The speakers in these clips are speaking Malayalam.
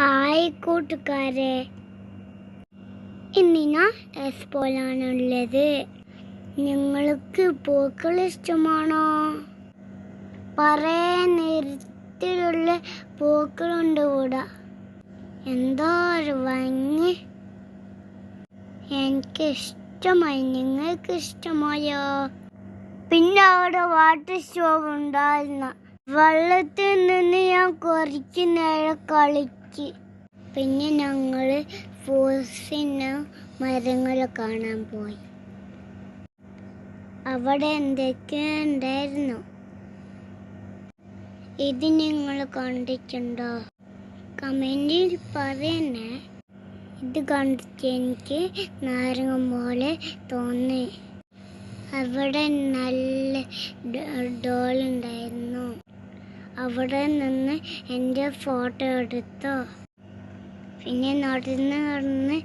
ഹായ് കൂട്ടുകാരെ. ഇന്നിന എസ് പോലാണുള്ളത് നിങ്ങൾക്ക് പൂക്കൾ ഇഷ്ടമാണോ? പറയ നിരത്തിലുള്ള പൂക്കളുണ്ട് കൂടെ എന്തോ ഒരു ഭംഗി. എനിക്ക് ഇഷ്ടമായി നിങ്ങൾക്ക് ഇഷ്ടമായോ പിന്നെ അവിടെ വാട്ടർ ഷോ ഉണ്ടായിരുന്ന. വെള്ളത്തിൽ നിന്ന് ഞാൻ കുറച്ച് നേരം കളിച്ച് പിന്നെ ഞങ്ങൾ ഫോസിന് മരങ്ങൾ കാണാൻ പോയി. അവിടെ എന്തൊക്കെ ഉണ്ടായിരുന്നു? ഇത് നിങ്ങൾ കണ്ടിട്ടുണ്ടോ? കമന്റിൽ പറയണേ. ഇത് കണ്ടിട്ട് എനിക്ക് നാരങ്ങ പോലെ തോന്നി. അവിടെ നല്ല ഡോളുണ്ടായിരുന്നു അവിടെ നിന്ന് എന്റെ ഫോട്ടോ എടുത്തു? പിന്നെ നടന്ന് നടന്ന്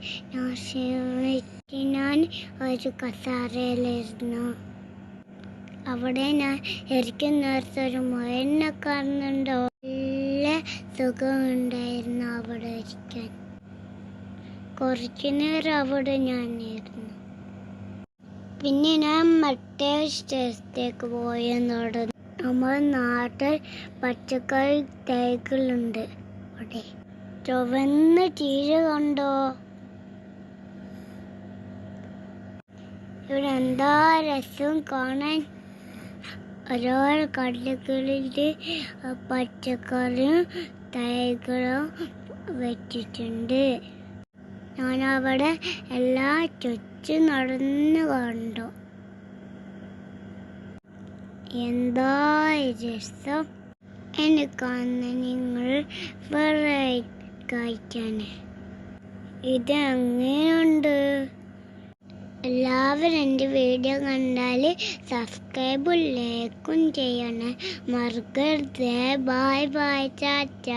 ഞാൻ ഒരു കസാരയിലിരുന്നു അവിടെ ഞാൻ ശരിക്കും നേരത്തെ ഒരു മുയലിനെ കാണുന്നുണ്ടോ നല്ല സുഖമുണ്ടായിരുന്നു അവിടെ ഇരിക്കാൻ. കുറച്ചു നേരം അവിടെ ഇരുന്നു പിന്നെ ഞാൻ മറ്റേ സ്റ്റേജത്തേക്ക് പോയെന്ന് നടന്നു. നമ്മുടെ നാട്ടിൽ പച്ചക്കറി തൈകളുണ്ട് അവിടെ. ചുവന്ന ചീര കണ്ടോ? ഇവിടെ എന്താ രസം കാണാൻ? ഓരോ കടലുകളിൽ പച്ചക്കറിയും തൈകളും വെച്ചിട്ടുണ്ട്. ഞാനവിടെ എല്ലാ ചുറ്റും നടന്നു കണ്ടു. എന്താ രസം എനിക്കന്ന് നിങ്ങൾ വേറെ കഴിക്കാൻ ഇത് എങ്ങനെയുണ്ട്? എല്ലാവരും എന്റെ വീഡിയോ കണ്ടാൽ സബ്സ്ക്രൈബും ലൈക്കും ചെയ്യണേ. മറക്കരുത്. ബായ് ബായ് ചാച്ച